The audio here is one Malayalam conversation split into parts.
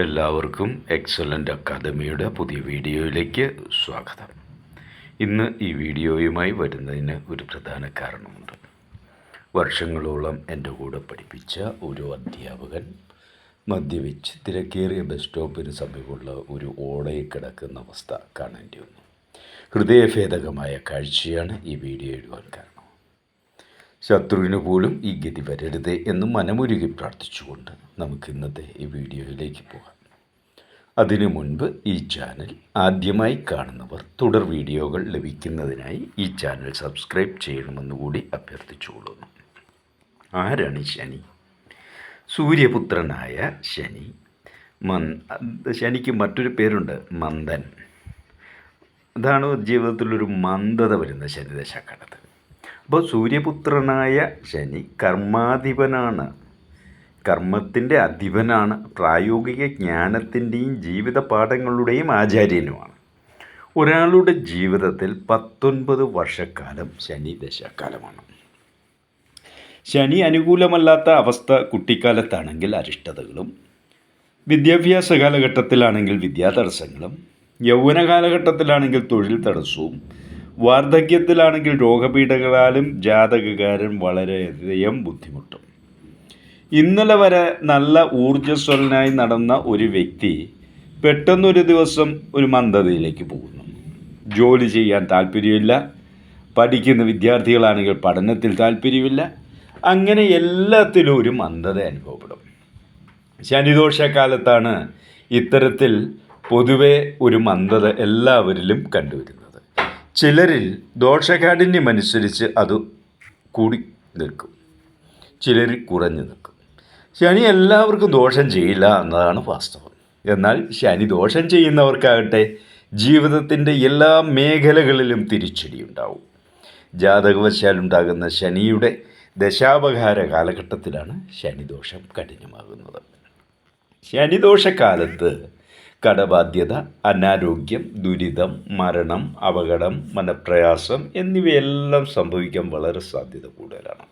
എല്ലാവർക്കും എക്സലന്റ് അക്കാദമിയുടെ പുതിയ വീഡിയോയിലേക്ക് സ്വാഗതം. ഇന്ന് ഈ വീഡിയോയുമായി വരുന്നതിന് ഒരു പ്രധാന കാരണമുണ്ട്. വർഷങ്ങളോളം എന്റെ കൂടെ പഠിപ്പിച്ച ഒരു അധ്യാപകൻ മദ്യപിച്ച് തിരക്കേറിയ ബസ് സ്റ്റോപ്പിന് സമീപമുള്ള ഒരു ഓടയിൽ കിടക്കുന്ന അവസ്ഥ കാണേണ്ടി വന്നു. ഹൃദയഭേദകമായ കാഴ്ചയാണ് ഈ വീഡിയോ ഇടുവാൻ കാരണം ശത്രുവിന് പോലും ഈ ഗതി വരരുത് എന്ന് മനമൊരുകി പ്രാർത്ഥിച്ചുകൊണ്ട് നമുക്ക് ഇന്നത്തെ ഈ വീഡിയോയിലേക്ക് പോകാം. അതിനു മുൻപ് ഈ ചാനൽ ആദ്യമായി കാണുന്നവർ തുടർ വീഡിയോകൾ ലഭിക്കുന്നതിനായി ഈ ചാനൽ സബ്സ്ക്രൈബ് ചെയ്യണമെന്ന് കൂടി അഭ്യർത്ഥിച്ചുകൊള്ളുന്നു. ആരാണ് ശനി? സൂര്യപുത്രനായ ശനി. മൻ ശനിക്ക് മറ്റൊരു പേരുണ്ട് മന്ദൻ. അതാണ് ജീവിതത്തിലൊരു മന്ദത വരുന്ന ശനിദശാക്കാലത്ത് അപ്പോൾ സൂര്യപുത്രനായ ശനി കർമാധിപനാണ്. കർമ്മത്തിന്റെ അധിപനാണ്. പ്രായോഗിക ജ്ഞാനത്തിന്റെയും ജീവിത പാഠങ്ങളുടെയും ആചാര്യനുമാണ്. ഒരാളുടെ ജീവിതത്തിൽ പത്തൊൻപത് വർഷക്കാലം ശനി ദശാക്കാലമാണ് ശനി അനുകൂലമല്ലാത്ത അവസ്ഥ കുട്ടിക്കാലത്താണെങ്കിൽ അരിഷ്ടതകളും വിദ്യാഭ്യാസ കാലഘട്ടത്തിലാണെങ്കിൽ വിദ്യാതടസ്സങ്ങളും യൗവന കാലഘട്ടത്തിലാണെങ്കിൽ തൊഴിൽ തടസ്സവും വാർദ്ധക്യത്തിലാണെങ്കിൽ രോഗപീഠകളാലും ജാതകകാരൻ വളരെയധികം ബുദ്ധിമുട്ടും. ഇന്നലെ വരെ നല്ല ഊർജസ്വലനായി നടന്ന ഒരു വ്യക്തി പെട്ടെന്നൊരു ദിവസം ഒരു മന്ദതയിലേക്ക് പോകുന്നു. ജോലി ചെയ്യാൻ താല്പര്യമില്ല. പഠിക്കുന്ന വിദ്യാർത്ഥികളാണെങ്കിൽ പഠനത്തിൽ താല്പര്യമില്ല. അങ്ങനെ എല്ലാത്തിലും ഒരു മന്ദത അനുഭവപ്പെടും. ശനിദോഷക്കാലത്താണ് ഇത്തരത്തിൽ പൊതുവെ ഒരു മന്ദത എല്ലാവരിലും കണ്ടുവരുന്നത് ചിലരിൽ ദോഷകാഠിന്യമനുസരിച്ച് അത് കൂടി നിൽക്കും. ചിലരിൽ കുറഞ്ഞു നിൽക്കും. ശനി എല്ലാവർക്കും ദോഷം ചെയ്യില്ല എന്നതാണ് വാസ്തവം. എന്നാൽ ശനി ദോഷം ചെയ്യുന്നവർക്കാകട്ടെ ജീവിതത്തിന്റെ എല്ലാ മേഖലകളിലും തിരിച്ചടി ഉണ്ടാവും ജാതകവശാലുണ്ടാകുന്ന ശനിയുടെ ദശാപകാര കാലഘട്ടത്തിലാണ് ശനിദോഷം കഠിനമാകുന്നത്. ശനിദോഷക്കാലത്ത് കടബാധ്യത അനാരോഗ്യം ദുരിതം മരണം അപകടം മനപ്രയാസം എന്നിവയെല്ലാം സംഭവിക്കാൻ വളരെ സാധ്യത കൂടുതലാണ്.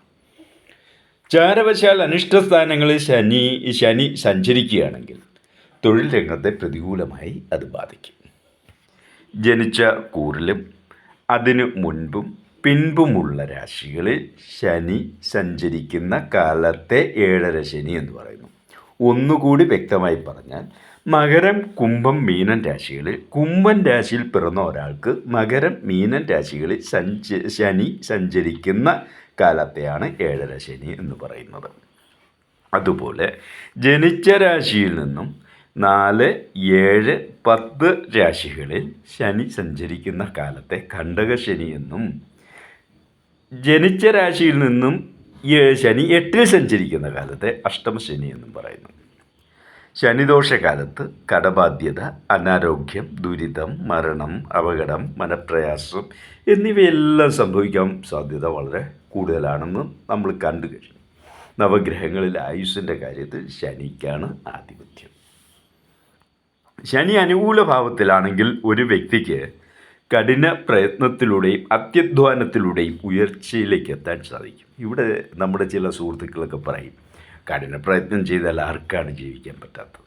ചാരവശാൽ അനിഷ്ടസ്ഥാനങ്ങളിൽ ശനി ശനി സഞ്ചരിക്കുകയാണെങ്കിൽ തൊഴിൽ രംഗത്തെ പ്രതികൂലമായി അത് ബാധിക്കും. ജനിച്ച കൂറിലും അതിനു മുൻപും പിൻപുമുള്ള രാശികളിൽ ശനി സഞ്ചരിക്കുന്ന കാലത്തെ ഏഴര ശനി എന്ന് പറയുന്നു. ഒന്നുകൂടി വ്യക്തമായി പറഞ്ഞാൽ മകരം കുംഭം മീനൻ രാശികളിൽ കുംഭൻ രാശിയിൽ പിറന്ന ഒരാൾക്ക് മകരം മീനൻ രാശികളിൽ സഞ്ച ശനി സഞ്ചരിക്കുന്ന കാലത്തെയാണ് ഏഴര ശനി എന്ന് പറയുന്നത്. അതുപോലെ ജനിച്ച രാശിയിൽ നിന്നും നാല് ഏഴ് പത്ത് രാശികളിൽ ശനി സഞ്ചരിക്കുന്ന കാലത്തെ കണ്ടകശനി എന്നും ജനിച്ച രാശിയിൽ നിന്നും ശനി എട്ടിൽ സഞ്ചരിക്കുന്ന കാലത്തെ അഷ്ടമശനി എന്നും പറയുന്നു. ശനിദോഷകാലത്ത് കടബാധ്യത അനാരോഗ്യം ദുരിതം മരണം അപകടം മനപ്രയാസം എന്നിവയെല്ലാം സംഭവിക്കാൻ സാധ്യത വളരെ കൂടുതലാണെന്ന് നമ്മൾ കണ്ടു കഴിഞ്ഞു. നവഗ്രഹങ്ങളിൽ ആയുസ്സിന്റെ കാര്യത്തിൽ ശനിക്കാണ് ആധിപത്യം. ശനി അനുകൂല ഭാവത്തിലാണെങ്കിൽ ഒരു വ്യക്തിക്ക് കഠിന പ്രയത്നത്തിലൂടെയും അത്യധ്വാനത്തിലൂടെയും ഉയർച്ചയിലേക്ക് എത്താൻ സാധിക്കും. ഇവിടെ നമ്മുടെ ചില സുഹൃത്തുക്കളൊക്കെ പറയും കഠിന പ്രയത്നം ചെയ്താൽ ആർക്കാണ് ജീവിക്കാൻ പറ്റാത്തത്?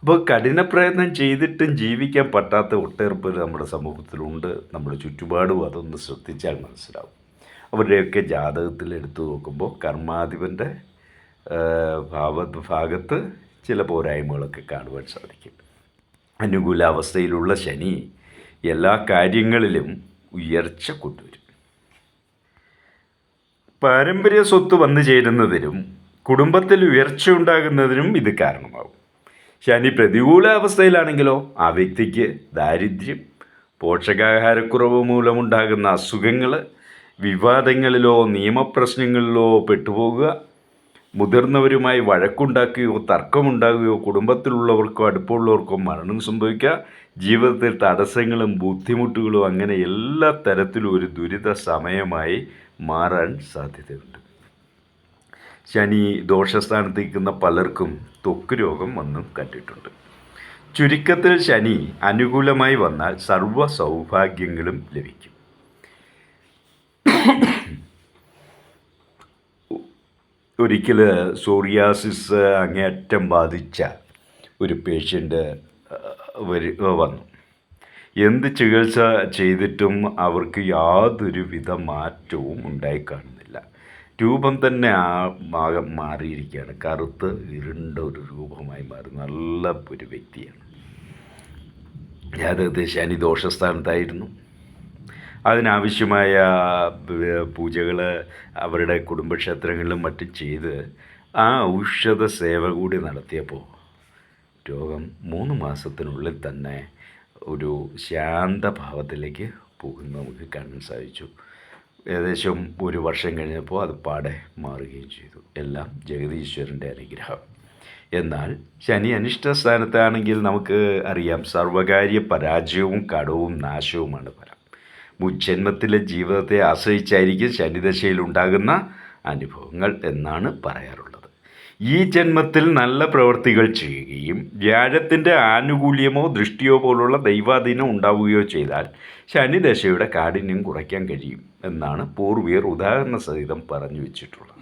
അപ്പോൾ കഠിനപ്രയത്നം ചെയ്തിട്ടും ജീവിക്കാൻ പറ്റാത്ത ഒട്ടേറെ പേർ നമ്മുടെ സമൂഹത്തിലുണ്ട്. നമ്മുടെ ചുറ്റുപാടും അതൊന്ന് ശ്രദ്ധിച്ചാൽ മനസ്സിലാവും. അവരുടെയൊക്കെ ജാതകത്തിൽ എടുത്തു നോക്കുമ്പോൾ കർമാധിപന്റെ ഭാവ ഭാഗത്ത് ചില പോരായ്മകളൊക്കെ കാണുവാൻ സാധിക്കും. അനുകൂലാവസ്ഥയിലുള്ള ശനി എല്ലാ കാര്യങ്ങളിലും ഉയർച്ച കൊണ്ടുവരും. പാരമ്പര്യ സ്വത്ത് വന്നു ചേരുന്നതിനും കുടുംബത്തിൽ ഉയർച്ച ഉണ്ടാകുന്നതിനും ഇത് കാരണമാകും. ശനി പ്രതികൂല അവസ്ഥയിലാണെങ്കിലോ ആ വ്യക്തിക്ക് ദാരിദ്ര്യം പോഷകാഹാരക്കുറവ് മൂലമുണ്ടാകുന്ന അസുഖങ്ങൾ വിവാദങ്ങളിലോ നിയമപ്രശ്നങ്ങളിലോ പെട്ടുപോകുക മുതിർന്നവരുമായി വഴക്കുണ്ടാക്കുകയോ തർക്കമുണ്ടാകുകയോ കുടുംബത്തിലുള്ളവർക്കോ അടുപ്പമുള്ളവർക്കോ മരണം സംഭവിക്കുക ജീവിതത്തിൽ തടസ്സങ്ങളും ബുദ്ധിമുട്ടുകളും അങ്ങനെ എല്ലാ തരത്തിലും ഒരു ദുരിത സമയമായി മാറാൻ സാധ്യതയുണ്ട്. ശനി ദോഷസ്ഥാനത്ത് നിൽക്കുന്ന പലർക്കും ത്വക്ക് രോഗം വന്നും കണ്ടിട്ടുണ്ട്. ചുരുക്കത്തിൽ ശനി അനുകൂലമായി വന്നാൽ സർവ സൗഭാഗ്യങ്ങളും ലഭിക്കും. ഒരിക്കൽ സോറിയാസിസ് അങ്ങേയറ്റം ബാധിച്ച ഒരു പേഷ്യന്റ് വരു വന്നു. എന്ത് ചികിത്സ ചെയ്തിട്ടും അവർക്ക് യാതൊരുവിധ മാറ്റവും ഉണ്ടായി രൂപം തന്നെ ആ ഭാഗം മാറിയിരിക്കുകയാണ്. കറുത്ത് ഇരുണ്ട ഒരു രൂപമായി മാറി. നല്ല ഒരു വ്യക്തിയാണ്. ഞാനത് ശനി ദോഷസ്ഥാനത്തായിരുന്നു. അതിനാവശ്യമായ പൂജകൾ അവരുടെ കുടുംബക്ഷേത്രങ്ങളിലും മറ്റും ചെയ്ത് ആ ഔഷധ സേവ കൂടി നടത്തിയപ്പോൾ രോഗം മൂന്ന് മാസത്തിനുള്ളിൽ തന്നെ ഒരു ശാന്തഭാവത്തിലേക്ക് പോകുന്നത് നമുക്ക് കാണാൻ സാധിച്ചു. ഏകദേശം ഒരു വർഷം കഴിഞ്ഞപ്പോൾ അത് പാടെ മാറുകയും ചെയ്തു. എല്ലാം ജഗതീശ്വരന്റെ അനുഗ്രഹം. എന്നാൽ ശനി അനിഷ്ട സ്ഥാനത്താണെങ്കിൽ നമുക്ക് അറിയാം സർവകാര്യ പരാജയവും കടവും നാശവുമാണ് ഫലം. മുജ്ജന്മത്തിലെ ജീവിതത്തെ ആശ്രയിച്ചായിരിക്കും ശനിദശയിൽ ഉണ്ടാകുന്ന അനുഭവങ്ങൾ എന്നാണ് പറയാറുള്ളത്. ഈ ജന്മത്തിൽ നല്ല പ്രവൃത്തികൾ ചെയ്യുകയും വ്യാഴത്തിന്റെ ആനുകൂല്യമോ ദൃഷ്ടിയോ പോലുള്ള ദൈവാധീനം ഉണ്ടാവുകയോ ചെയ്താൽ ശനിദശയുടെ കാഠിന്യം കുറയ്ക്കാൻ കഴിയും. എന്നാണ് പൂർവീർ ഉദാഹരണ സഹിതം പറഞ്ഞു വെച്ചിട്ടുള്ളത്.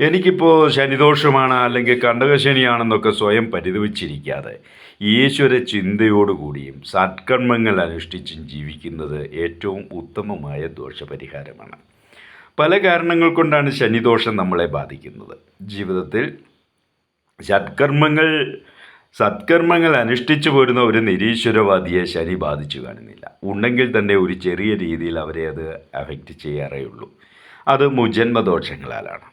എനിക്കിപ്പോൾ ശനിദോഷമാണ് അല്ലെങ്കിൽ കണ്ടകശനിയാണെന്നൊക്കെ സ്വയം പരിതപിച്ചിരിക്കാതെ ഈശ്വര ചിന്തയോടുകൂടിയും സത്കർമ്മങ്ങൾ അനുഷ്ഠിച്ചും ജീവിക്കുന്നത് ഏറ്റവും ഉത്തമമായ ദോഷപരിഹാരമാണ്. പല കാരണങ്ങൾ കൊണ്ടാണ് ശനിദോഷം നമ്മളെ ബാധിക്കുന്നത്. ജീവിതത്തിൽ സത്കർമ്മങ്ങൾ സത്കർമ്മങ്ങൾ അനുഷ്ഠിച്ചു പോരുന്ന ഒരു നിരീശ്വരവാദിയെ ശനി ബാധിച്ചു കാണുന്നില്ല. ഉണ്ടെങ്കിൽ തന്നെ ഒരു ചെറിയ രീതിയിൽ അവരെ അത് അഫക്റ്റ് ചെയ്യാറേ ഉള്ളൂ അത് മുജന്മദോഷങ്ങളാലാണ്.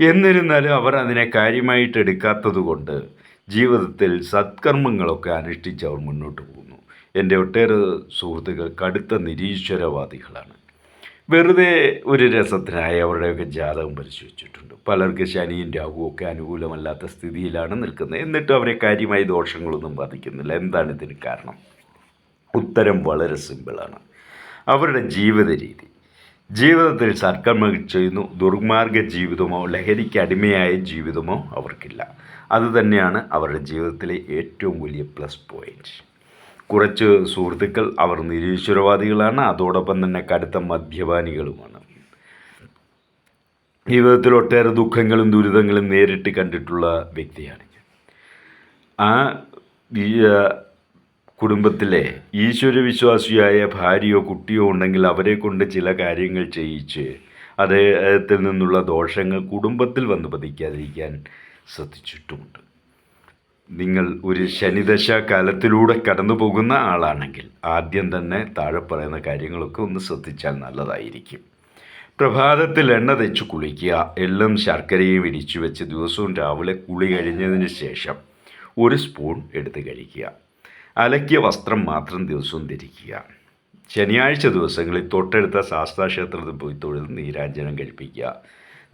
എന്നിരുന്നാലും അവർ അതിനെ കാര്യമായിട്ട് എടുക്കാത്തതുകൊണ്ട് ജീവിതത്തിൽ സത്കർമ്മങ്ങളൊക്കെ അനുഷ്ഠിച്ച് അവർ മുന്നോട്ട് പോകുന്നു. എന്റെ ഒട്ടേറെ സുഹൃത്തുക്കൾ കടുത്ത നിരീശ്വരവാദികളാണ്. വെറുതെ ഒരു രസത്തിനായി അവരുടെയൊക്കെ ജാതകം പരിശോധിച്ചിട്ടുണ്ട്. പലർക്ക് ശനിയും രാഹുവും ഒക്കെ അനുകൂലമല്ലാത്ത സ്ഥിതിയിലാണ് നിൽക്കുന്നത്. എന്നിട്ടും അവരെ കാര്യമായി ദോഷങ്ങളൊന്നും ബാധിക്കുന്നില്ല. എന്താണ് ഇതിന് കാരണം? ഉത്തരം വളരെ സിമ്പിളാണ് അവരുടെ ജീവിത രീതി. ജീവിതത്തിൽ സർക്കാർ ചെയ്യുന്നു. ദുർമാർഗ ജീവിതമോ ലഹരിക്ക് അടിമയായ ജീവിതമോ അവർക്കില്ല. അതുതന്നെയാണ് അവരുടെ ജീവിതത്തിലെ ഏറ്റവും വലിയ പ്ലസ് പോയിന്റ് കുറച്ച് സുഹൃത്തുക്കൾ അവർ നിരീശ്വരവാദികളാണ്. അതോടൊപ്പം തന്നെ കടുത്ത മദ്യപാനികളുമാണ്. ജീവിതത്തിൽ ഒട്ടേറെ ദുഃഖങ്ങളും ദുരിതങ്ങളും നേരിട്ട് കണ്ടിട്ടുള്ള വ്യക്തിയാണ് ആ കുടുംബത്തിലെ ഈശ്വര വിശ്വാസിയായ ഭാര്യയോ കുട്ടിയോ ഉണ്ടെങ്കിൽ അവരെ കൊണ്ട് ചില കാര്യങ്ങൾ ചെയ്യിച്ച് അദ്ദേഹത്തിൽ നിന്നുള്ള ദോഷങ്ങൾ കുടുംബത്തിൽ വന്ന് പതിക്കാതിരിക്കാൻ ശ്രദ്ധിച്ചിട്ടുമുണ്ട്. നിങ്ങൾ ഒരു ശനിദശ കാലത്തിലൂടെ കടന്നു പോകുന്ന ആളാണെങ്കിൽ ആദ്യം തന്നെ താഴെ പറയുന്ന കാര്യങ്ങളൊക്കെ ഒന്ന് ശ്രദ്ധിച്ചാൽ നല്ലതായിരിക്കും. പ്രഭാതത്തിൽ എണ്ണ തെച്ച് കുളിക്കുക എള്ളും ശർക്കരയും ഇടിച്ചു വെച്ച് ദിവസവും രാവിലെ കുളി കഴിഞ്ഞതിന് ശേഷം ഒരു സ്പൂൺ എടുത്ത് കഴിക്കുക. അലക്കിയ വസ്ത്രം മാത്രം ദിവസവും ധരിക്കുക. ശനിയാഴ്ച ദിവസങ്ങളിൽ തൊട്ടടുത്ത ശാസ്താക്ഷേത്രത്തിൽ പോയി തൊഴുത് നീരാഞ്ജനം കഴിപ്പിക്കുക.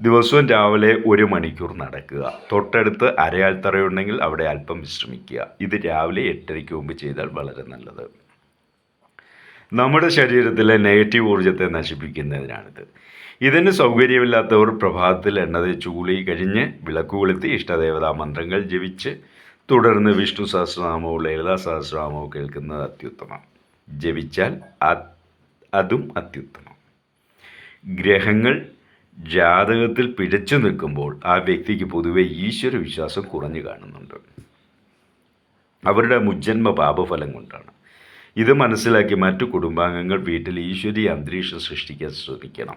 ദിവസവും രാവിലെ ഒരു മണിക്കൂർ നടക്കുക. തൊട്ടടുത്ത് അരയാൽത്തറയുണ്ടെങ്കിൽ അവിടെ അല്പം വിശ്രമിക്കുക. ഇത് രാവിലെ എട്ടരയ്ക്ക് മുമ്പ് ചെയ്താൽ വളരെ നല്ലത്. നമ്മുടെ ശരീരത്തിലെ നെഗറ്റീവ് ഊർജത്തെ നശിപ്പിക്കുന്നതിനാണിത്. ഇതിന് സൗകര്യമില്ലാത്തവർ പ്രഭാതത്തിൽ എണ്ണത് ചൂളി കഴിഞ്ഞ് വിളക്ക് കൊളുത്തി ഇഷ്ടദേവതാ മന്ത്രങ്ങൾ ജപിച്ച് തുടർന്ന് വിഷ്ണു സഹസ്രനാമവും ലളിതാ സഹസ്രനാമവും കേൾക്കുന്നത് അത്യുത്തമം. ജപിച്ചാൽ അതും അത്യുത്തമം. ഗ്രഹങ്ങൾ ജാതകത്തിൽ പിഴച്ചു നിൽക്കുമ്പോൾ ആ വ്യക്തിക്ക് പൊതുവെ ഈശ്വര വിശ്വാസം കുറഞ്ഞു കാണുന്നുണ്ട്. അവരുടെ മുജ്ജന്മ പാപഫലം കൊണ്ടാണ്. ഇത് മനസ്സിലാക്കി മറ്റു കുടുംബാംഗങ്ങൾ വീട്ടിൽ ഈശ്വരീയ അന്തരീക്ഷം സൃഷ്ടിക്കാൻ ശ്രമിക്കണം.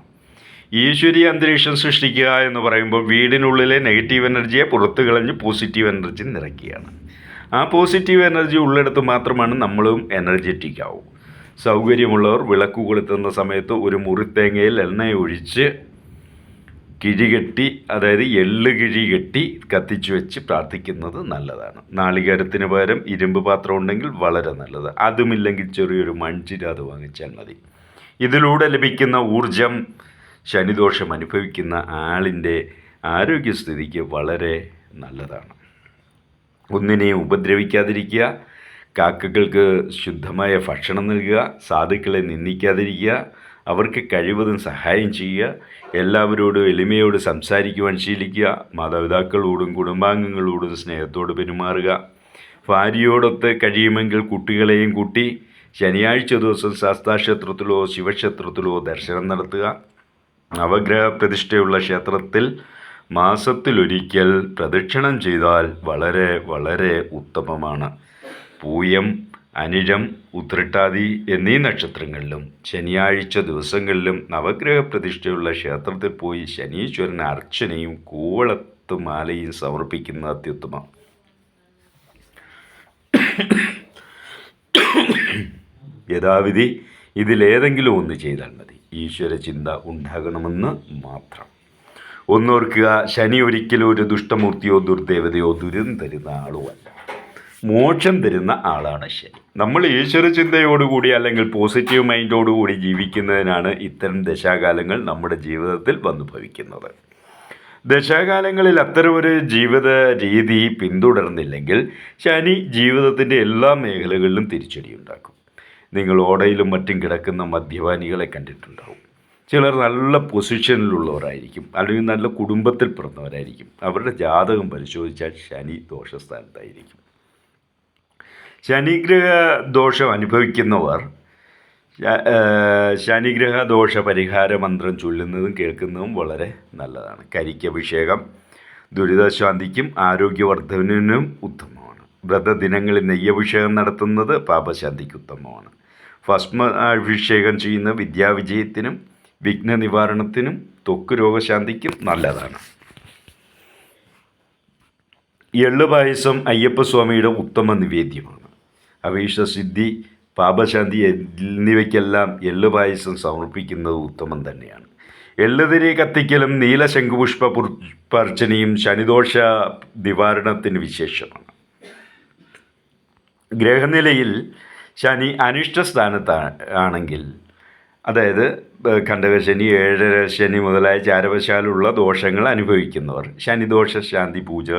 ഈശ്വരീയ അന്തരീക്ഷം സൃഷ്ടിക്കുക എന്ന് പറയുമ്പോൾ വീടിനുള്ളിലെ നെഗറ്റീവ് എനർജിയെ പുറത്തു കളഞ്ഞ് പോസിറ്റീവ് എനർജി നിറയ്ക്കുകയാണ്. ആ പോസിറ്റീവ് എനർജി ഉള്ളിടത്ത് മാത്രമാണ് നമ്മളും എനർജറ്റിക് ആവും. സൗകര്യമുള്ളവർ വിളക്ക് കൊളുത്തുന്ന സമയത്ത് ഒരു മുറിത്തേങ്ങയിൽ എണ്ണ ഒഴിച്ച് കിഴികെട്ടി അതായത് എള്ള് കിഴി കെട്ടി കത്തിച്ചു വെച്ച് പ്രാർത്ഥിക്കുന്നത് നല്ലതാണ്. നാളികേരത്തിന് പകരം ഇരുമ്പ് പാത്രം ഉണ്ടെങ്കിൽ വളരെ നല്ലത്. അതുമില്ലെങ്കിൽ ചെറിയൊരു മൺചിര അത് വാങ്ങിച്ചാൽ മതി. ഇതിലൂടെ ലഭിക്കുന്ന ഊർജം ശനിദോഷം അനുഭവിക്കുന്ന ആളിന്റെ ആരോഗ്യസ്ഥിതിക്ക് വളരെ നല്ലതാണ്. ഒന്നിനെയും ഉപദ്രവിക്കാതിരിക്കുക കാക്കകൾക്ക് ശുദ്ധമായ ഭക്ഷണം നൽകുക സാധുക്കളെ നിന്ദിക്കാതിരിക്കുക അവർക്ക് കഴിവതും സഹായം ചെയ്യുക എല്ലാവരോടും എളിമയോട് സംസാരിക്കുവാൻ ശീലിക്കുക മാതാപിതാക്കളോടും കുടുംബാംഗങ്ങളോടും സ്നേഹത്തോട് പെരുമാറുക. ഭാര്യയോടൊത്ത് കഴിയുമെങ്കിൽ കുട്ടികളെയും കൂട്ടി ശനിയാഴ്ച ദിവസം ശാസ്താക്ഷേത്രത്തിലോ ശിവക്ഷേത്രത്തിലോ ദർശനം നടത്തുക. നവഗ്രഹ പ്രതിഷ്ഠയുള്ള ക്ഷേത്രത്തിൽ മാസത്തിലൊരിക്കൽ പ്രദക്ഷിണം ചെയ്താൽ വളരെ വളരെ ഉത്തമമാണ്. പൂയം അനിഴം ഉത്രട്ടാതി എന്നീ നക്ഷത്രങ്ങളിലും ശനിയാഴ്ച ദിവസങ്ങളിലും നവഗ്രഹ പ്രതിഷ്ഠയുള്ള ക്ഷേത്രത്തിൽ പോയി ശനീശ്വരന് അർച്ചനയും കൂവളത്ത് മാലയും സമർപ്പിക്കുന്ന അത്യുത്തമം. യഥാവിധി ഇതിലേതെങ്കിലും ഒന്ന് ചെയ്താൽ മതി. ഈശ്വര ചിന്ത ഉണ്ടാകണമെന്ന് മാത്രം. ഒന്നോർക്കുക ശനി ഒരിക്കലും ഒരു ദുഷ്ടമൂർത്തിയോ ദുർദേവതയോ ദുരിതം തരുന്ന ആളുമല്ല മോക്ഷം തരുന്ന ആളാണ് ശനി നമ്മൾ ഈശ്വര ചിന്തയോടുകൂടി അല്ലെങ്കിൽ പോസിറ്റീവ് മൈൻഡോടുകൂടി ജീവിക്കുന്നതിനാണ് ഇത്തരം ദശാകാലങ്ങൾ നമ്മുടെ ജീവിതത്തിൽ വന്നു ഭവിക്കുന്നത് ദശാകാലങ്ങളിൽ അത്തരമൊരു ജീവിത രീതി പിന്തുടർന്നില്ലെങ്കിൽ ശനി ജീവിതത്തിന്റെ എല്ലാ മേഖലകളിലും തിരിച്ചടിയുണ്ടാക്കും നിങ്ങൾ ഓടയിലും മറ്റും കിടക്കുന്ന മദ്യപാനികളെ കണ്ടിട്ടുണ്ടാവും. ചിലർ നല്ല പൊസിഷനിലുള്ളവരായിരിക്കും. അല്ലെങ്കിൽ നല്ല കുടുംബത്തിൽ പിറന്നവരായിരിക്കും. അവരുടെ ജാതകം പരിശോധിച്ചാൽ ശനി ദോഷസ്ഥാനത്തായിരിക്കും. ശനിഗ്രഹ ദോഷം അനുഭവിക്കുന്നവർ ശനിഗ്രഹ ദോഷ പരിഹാര മന്ത്രം ചൊല്ലുന്നതും കേൾക്കുന്നതും വളരെ നല്ലതാണ്. കരിക്കഭിഷേകം ദുരിതശാന്തിക്കും ആരോഗ്യവർദ്ധനവിനും ഉത്തമമാണ്. വ്രതദിനങ്ങളിൽ നെയ്യഭിഷേകം നടത്തുന്നത് പാപശാന്തിക്ക് ഉത്തമമാണ്. ഭസ്മ അഭിഷേകം ചെയ്യുന്ന വിദ്യാവിജയത്തിനും വിഘ്ന നിവാരണത്തിനും ത്വക്ക് രോഗശാന്തിക്കും നല്ലതാണ്. എള്ളു പായസം അയ്യപ്പസ്വാമിയുടെ ഉത്തമ നിവേദ്യമാണ് അഭീഷ്ടസിദ്ധി പാപശാന്തി എന്നിവയ്ക്കെല്ലാം എള്ളു പായസം സമർപ്പിക്കുന്നത് ഉത്തമം തന്നെയാണ്. എള്ളുതിരി കത്തിക്കലും നീലശംഖുപുഷ്പ പുഷ്പാർച്ചനയും ശനിദോഷ നിവാരണത്തിന് വിശേഷമാണ്. ഗ്രഹനിലയിൽ ശനി അനിഷ്ട സ്ഥാനത്ത് ആണെങ്കിൽ അതായത് കണ്ടകശനി ഏഴര ശനി മുതലായ ചാരവശാലുള്ള ദോഷങ്ങൾ അനുഭവിക്കുന്നവർ ശനിദോഷ ശാന്തി പൂജ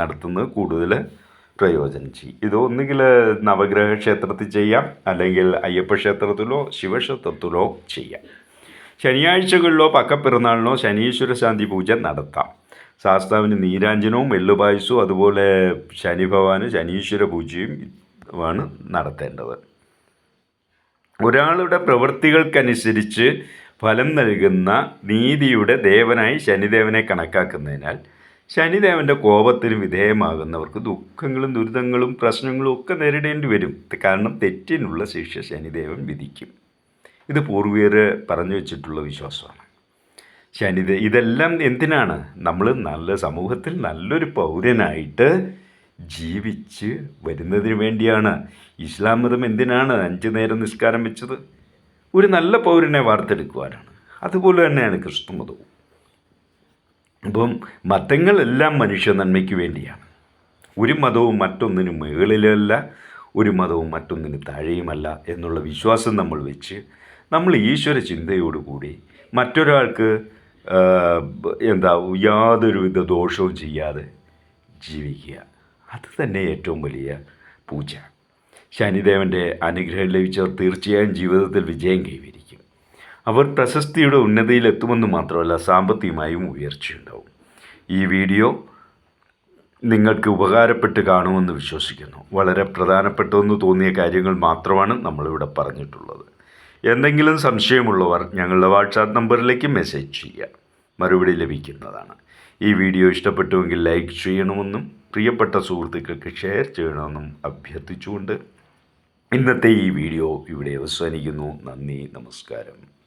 നടത്തുന്നത് കൂടുതൽ പ്രയോജനം ചെയ്യും. ഇത് ഒന്നുകിൽ നവഗ്രഹ ക്ഷേത്രത്തിൽ ചെയ്യാം അല്ലെങ്കിൽ അയ്യപ്പ ക്ഷേത്രത്തിലോ ശിവക്ഷേത്രത്തിലോ ചെയ്യാം. ശനിയാഴ്ചകളിലോ പക്കപ്പിറന്നാളിനോ ശനീശ്വര ശാന്തി പൂജ നടത്താം. ശാസ്താവിന് നീരാഞ്ജനവും എള്ളുപായസവും അതുപോലെ ശനി ഭഗവാന് ശനീശ്വര പൂജയും ആണ് നടത്തേണ്ടത്. ഒരാളുടെ പ്രവൃത്തികൾക്കനുസരിച്ച് ഫലം നൽകുന്ന നീതിയുടെ ദേവനായി ശനിദേവനെ കണക്കാക്കുന്നതിനാൽ ശനിദേവന്റെ കോപത്തിന് വിധേയമാകുന്നവർക്ക് ദുഃഖങ്ങളും ദുരിതങ്ങളും പ്രശ്നങ്ങളും ഒക്കെ നേരിടേണ്ടി വരും. കാരണം തെറ്റിനുള്ള ശിക്ഷ ശനിദേവൻ വിധിക്കും. ഇത് പൂർവികർ പറഞ്ഞു വെച്ചിട്ടുള്ള വിശ്വാസമാണ്. ശനിദേ ഇതെല്ലാം എന്തിനാണ്? നമ്മൾ നല്ല സമൂഹത്തിൽ നല്ലൊരു പൗരനായിട്ട് ജീവിച്ച് വരുന്നതിന് വേണ്ടിയാണ്. ഇസ്ലാം മതം എന്തിനാണ് അഞ്ച് നേരം നിസ്കാരം വെച്ചത്? ഒരു നല്ല പൗരനെ വാർത്തെടുക്കുവാനാണ്. അതുപോലെ തന്നെയാണ് ക്രിസ്തു മതവും. അപ്പം മതങ്ങളെല്ലാം മനുഷ്യ നന്മയ്ക്ക് വേണ്ടിയാണ്. ഒരു മതവും മറ്റൊന്നിന് മുകളിലല്ല ഒരു മതവും മറ്റൊന്നിന് താഴെയുമല്ല എന്നുള്ള വിശ്വാസം നമ്മൾ വെച്ച് നമ്മൾ ഈശ്വര ചിന്തയോടുകൂടി മറ്റൊരാൾക്ക് എന്താ യാതൊരുവിധ ദോഷവും ചെയ്യാതെ ജീവിക്കുക. അത് തന്നെ ഏറ്റവും വലിയ പൂജ. ശനിദേവന്റെ അനുഗ്രഹം ലഭിച്ചവർ തീർച്ചയായും ജീവിതത്തിൽ വിജയം കൈവരിക്കും. അവർ പ്രശസ്തിയുടെ ഉന്നതിയിലെത്തുമെന്ന് മാത്രമല്ല സാമ്പത്തികമായും ഉയർച്ചയുണ്ടാവും. ഈ വീഡിയോ നിങ്ങൾക്ക് ഉപകാരപ്പെട്ട് കാണുമെന്ന് വിശ്വസിക്കുന്നു. വളരെ പ്രധാനപ്പെട്ടതെന്ന് തോന്നിയ കാര്യങ്ങൾ മാത്രമാണ് നമ്മളിവിടെ പറഞ്ഞിട്ടുള്ളത്. എന്തെങ്കിലും സംശയമുള്ളവർ ഞങ്ങളുടെ വാട്സാപ്പ് നമ്പറിലേക്ക് മെസ്സേജ് ചെയ്യുക. മറുപടി ലഭിക്കുന്നതാണ്. ഈ വീഡിയോ ഇഷ്ടപ്പെട്ടുവെങ്കിൽ ലൈക്ക് ചെയ്യണമെന്നും പ്രിയപ്പെട്ട സുഹൃത്തുക്കൾക്ക് ഷെയർ ചെയ്യണമെന്നും അഭ്യർത്ഥിച്ചുകൊണ്ട് ഇന്നത്തെ ഈ വീഡിയോ ഇവിടെ അവസാനിക്കുന്നു. നന്ദി നമസ്കാരം.